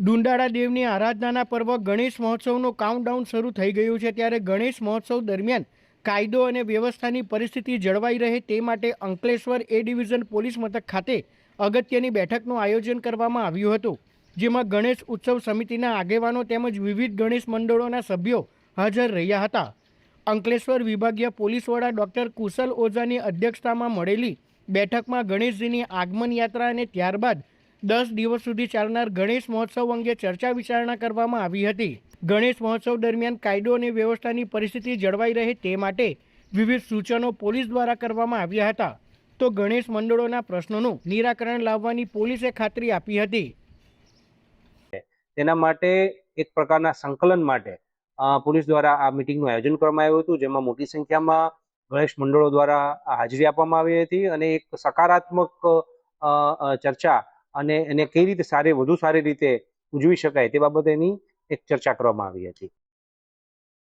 ડુંડાળા દેવની આરાધનાના પર્વ ગણેશ મહોત્સવનું કાઉન્ટડાઉન શરૂ થઈ ગયું છે ત્યારે ગણેશ મહોત્સવ દરમિયાન કાયદો અને વ્યવસ્થાની પરિસ્થિતિ જળવાઈ રહે તે માટે અંકલેશ્વર એ ડિવિઝન પોલીસ મથક ખાતે અગત્યની બેઠકનું આયોજન કરવામાં આવ્યું હતું, જેમાં ગણેશ ઉત્સવ સમિતિના આગેવાનો તેમજ વિવિધ ગણેશ મંડળોના સભ્યો હાજર રહ્યા હતા. અંકલેશ્વર વિભાગીય પોલીસ વડા ડૉક્ટર કુશલ ઓઝાની અધ્યક્ષતામાં મળેલી બેઠકમાં ગણેશજીની આગમન યાત્રા અને ત્યારબાદ દસ દિવસ સુધી ચાલનાર ગણેશ મહોત્સવ અંગે ચર્ચા વિચારણા કરવામાં આવી હતી. ગણેશ મહોત્સવ દરમિયાન કાયદો અને વ્યવસ્થાની પરિસ્થિતિ જળવાઈ રહે તે માટે વિવિધ સૂચનો પોલીસ દ્વારા કરવામાં આવ્યા હતા. તો ગણેશ મંડળોના પ્રશ્નોનું નિરાકરણ લાવવાની પોલીસે ખાતરી આપી હતી. તેના માટે એક પ્રકારના સંકલન માટે પોલીસ દ્વારા આ મિટિંગનું આયોજન કરવામાં આવ્યું હતું, જેમાં મોટી સંખ્યામાં ગણેશ મંડળો દ્વારા હાજરી આપવામાં આવી હતી અને એક સકારાત્મક ચર્ચા અને એને કઈ રીતે સારી, વધુ સારી રીતે ઉજવી શકાય તે બાબતેની એક ચર્ચા કરવામાં આવી હતી.